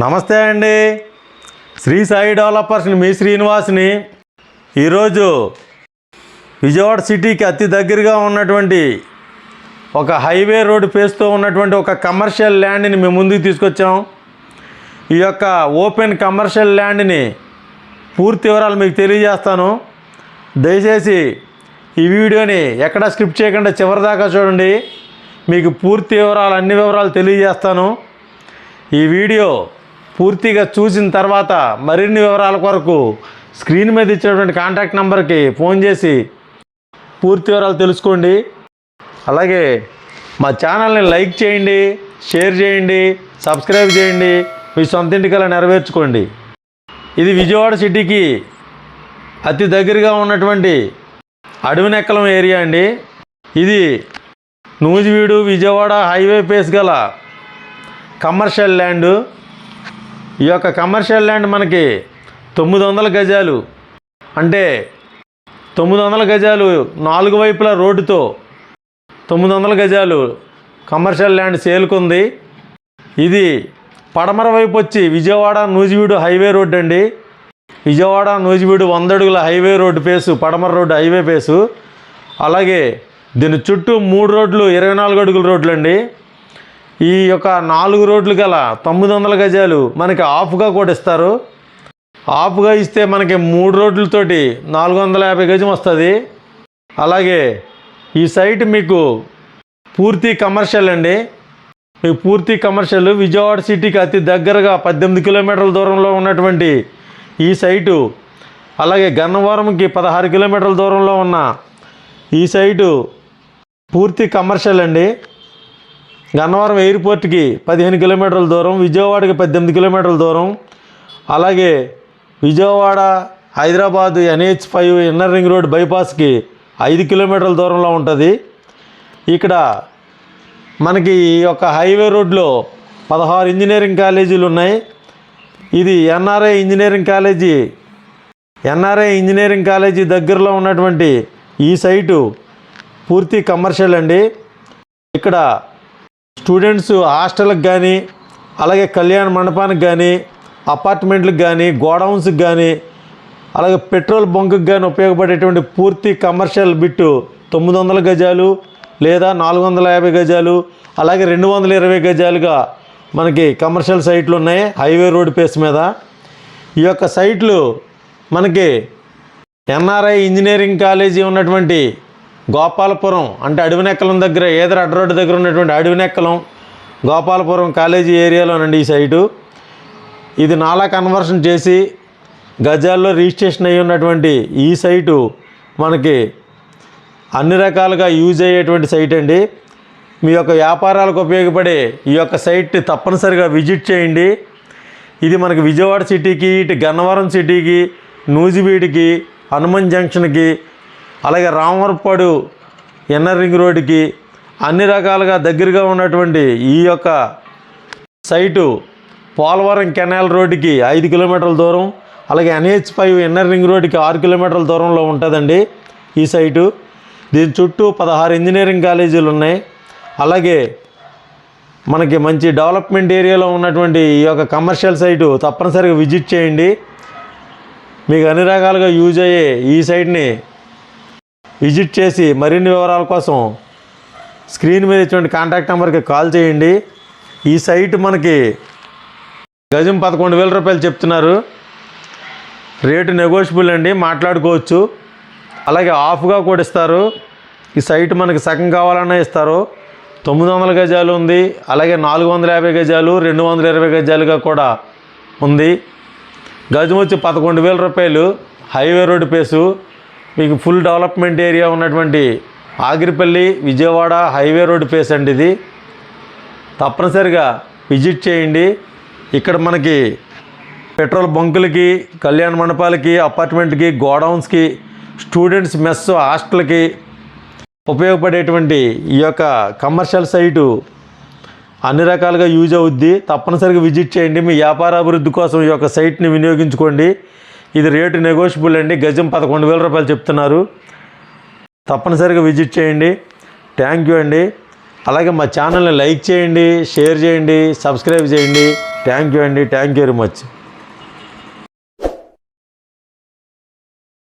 నమస్తే అండి. శ్రీ సాయి డెవలపర్స్ మీ శ్రీనివాస్ని. ఈరోజు విజయవాడ సిటీకి అతి దగ్గరగా ఉన్నటువంటి ఒక హైవే రోడ్డు ఫేస్తో ఉన్నటువంటి ఒక కమర్షియల్ ల్యాండ్ని మేము ముందుకు తీసుకొచ్చాం. ఈ యొక్క ఓపెన్ కమర్షియల్ ల్యాండ్ని పూర్తి వివరాలు మీకు తెలియజేస్తాను. దయచేసి ఈ వీడియోని ఎక్కడా స్కిప్ చేయకుండా చివరి దాకా చూడండి. మీకు పూర్తి వివరాలు అన్ని వివరాలు తెలియజేస్తాను. ఈ వీడియో పూర్తిగా చూసిన తర్వాత మరిన్ని వివరాల కొరకు స్క్రీన్ మీద ఇచ్చినటువంటి కాంటాక్ట్ నెంబర్కి ఫోన్ చేసి పూర్తి వివరాలు తెలుసుకోండి. అలాగే మా ఛానల్ని లైక్ చేయండి షేర్ చేయండి సబ్స్క్రైబ్ చేయండి మీ సొంత ఇంటికల్లా నెరవేర్చుకోండి. ఇది విజయవాడ సిటీకి అతి దగ్గరగా ఉన్నటువంటి అడవినెక్కలం ఏరియా అండి. ఇది నూజివీడు విజయవాడ హైవే పేస్ గల కమర్షియల్ ల్యాండు. ఈ యొక్క కమర్షియల్ ల్యాండ్ మనకి తొమ్మిది వందల గజాలు. అంటే తొమ్మిది వందల గజాలు నాలుగు వైపుల రోడ్డుతో తొమ్మిది వందల గజాలు కమర్షియల్ ల్యాండ్ సేల్కుంది. ఇది పడమర వైపు వచ్చి విజయవాడ నూజివీడు హైవే రోడ్డు అండి. విజయవాడ నూజివీడు వంద అడుగుల హైవే రోడ్డు పేసు పడమర రోడ్డు హైవే పేసు. అలాగే దీని చుట్టూ మూడు రోడ్లు ఇరవై నాలుగు అడుగుల రోడ్లు అండి ఈ యొక్క నాలుగు రోడ్లు గల తొమ్మిది వందల గజాలు మనకి ఆఫ్గా కూడా ఇస్తారు ఆఫ్గా ఇస్తే మనకి మూడు రోడ్లతోటి నాలుగు వందల యాభై గజం వస్తుంది. అలాగే ఈ సైట్ మీకు పూర్తి కమర్షియల్ అండి. మీకు పూర్తి కమర్షియల్ విజయవాడ సిటీకి అతి దగ్గరగా పద్దెనిమిది కిలోమీటర్ల దూరంలో ఉన్నటువంటి ఈ సైటు అలాగే గన్నవరంకి పదహారు కిలోమీటర్ల దూరంలో ఉన్న ఈ సైటు పూర్తి కమర్షియల్ అండి. గన్నవరం ఎయిర్పోర్ట్కి పదిహేను కిలోమీటర్ల దూరం విజయవాడకి పద్దెనిమిది కిలోమీటర్ల దూరం అలాగే Vijayawada Hyderabad NH five inner ring road బైపాస్కి ఐదు కిలోమీటర్ల దూరంలో ఉంటుంది. ఇక్కడ మనకి ఈ యొక్క హైవే రోడ్లో పదహారు ఇంజనీరింగ్ కాలేజీలు ఉన్నాయి. ఇది NRI engineering college. NRI engineering college దగ్గరలో ఉన్నటువంటి ఈ సైటు పూర్తి కమర్షియల్ అండి. ఇక్కడ స్టూడెంట్స్ హాస్టల్కి కానీ అలాగే కళ్యాణ మండపానికి కానీ అపార్ట్మెంట్లకు కానీ గోడౌన్స్కి కానీ అలాగే పెట్రోల్ బంక్కి కానీ ఉపయోగపడేటువంటి పూర్తి కమర్షియల్ బిట్టు తొమ్మిది వందల గజాలు లేదా నాలుగు వందల యాభై గజాలు అలాగే రెండు వందల ఇరవై గజాలుగా మనకి కమర్షియల్ సైట్లు ఉన్నాయి హైవే రోడ్ పేస్ మీద. ఈ యొక్క సైట్లు మనకి ఎన్ఆర్ఐ ఇంజనీరింగ్ కాలేజీ ఉన్నటువంటి గోపాలపురం అంటే అడవినెక్కలం దగ్గర ఏదర అడ్డ రోడ్డు దగ్గర ఉన్నటువంటి అడవినెక్కలం గోపాలపురం కాలేజీ ఏరియాలోనండి ఈ సైటు. ఇది నాలా కన్వర్షన్ చేసి గజాల్లో రిజిస్ట్రేషన్ అయ్యి ఉన్నటువంటి ఈ సైటు మనకి అన్ని రకాలుగా యూజ్ అయ్యేటువంటి సైట్ అండి. మీ యొక్క వ్యాపారాలకు ఉపయోగపడే ఈ యొక్క సైట్ని తప్పనిసరిగా విజిట్ చేయండి. ఇది మనకి విజయవాడ సిటీకి ఇటు గన్నవరం సిటీకి నూజివీడికి హనుమన్ జంక్షన్కి అలాగే రామవరపాడు ఎన్ఆర్ రింగ్ రోడ్డుకి అన్ని రకాలుగా దగ్గరగా ఉన్నటువంటి ఈ యొక్క సైటు పోలవరం కెనాల్ రోడ్డుకి ఐదు కిలోమీటర్ల దూరం అలాగే ఎన్హెచ్ ఫైవ్ ఎన్ఆర్ రింగ్ రోడ్డుకి ఆరు కిలోమీటర్ల దూరంలో ఉంటుందండి ఈ సైటు. దీని చుట్టూ పదహారు ఇంజనీరింగ్ కాలేజీలు ఉన్నాయి. అలాగే మనకి మంచి డెవలప్మెంట్ ఏరియాలో ఉన్నటువంటి ఈ యొక్క కమర్షియల్ సైటు తప్పనిసరిగా విజిట్ చేయండి. మీకు అన్ని రకాలుగా యూజ్ అయ్యే ఈ సైట్ని విజిట్ చేసి మరిన్ని వివరాల కోసం స్క్రీన్ మీద ఇటువంటి కాంటాక్ట్ నెంబర్కి కాల్ చేయండి. ఈ సైట్ మనకి గజం పదకొండు వేల రూపాయలు చెప్తున్నారు. రేటు నెగోషియబుల్ అండి మాట్లాడుకోవచ్చు. అలాగే ఆఫ్గా కూడా ఇస్తారు. ఈ సైట్ మనకి సగం కావాలన్నా ఇస్తారు. తొమ్మిది వందల గజాలు ఉంది. అలాగే నాలుగు వందల యాభై గజాలు రెండు వందల ఇరవై గజాలుగా కూడా ఉంది. గజం వచ్చి పదకొండు వేల రూపాయలు. Highway road face. మీకు ఫుల్ డెవలప్మెంట్ ఏరియా ఉన్నటువంటి Agiripalli Vijayawada highway road face అండి ఇది. తప్పనిసరిగా విజిట్ చేయండి. ఇక్కడ మనకి పెట్రోల్ బంకులకి కళ్యాణ మండపాలకి అపార్ట్మెంట్కి గోడౌన్స్కి స్టూడెంట్స్ మెస్ హాస్టల్కి ఉపయోగపడేటువంటి ఈ యొక్క కమర్షియల్ సైటు అన్ని రకాలుగా యూజ్ అవుద్ది. తప్పనిసరిగా విజిట్ చేయండి. మీ వ్యాపార అభివృద్ధి కోసం ఈ యొక్క సైట్ని వినియోగించుకోండి. ఇది రేటు నెగోషియబుల్ అండి. గజం పదకొండు వేల రూపాయలు చెప్తున్నారు. తప్పనిసరిగా విజిట్ చేయండి. థ్యాంక్ యూ అండి. అలాగే మా ఛానల్ని లైక్ చేయండి షేర్ చేయండి సబ్స్క్రైబ్ చేయండి. థ్యాంక్ యూ అండి. Thank you very much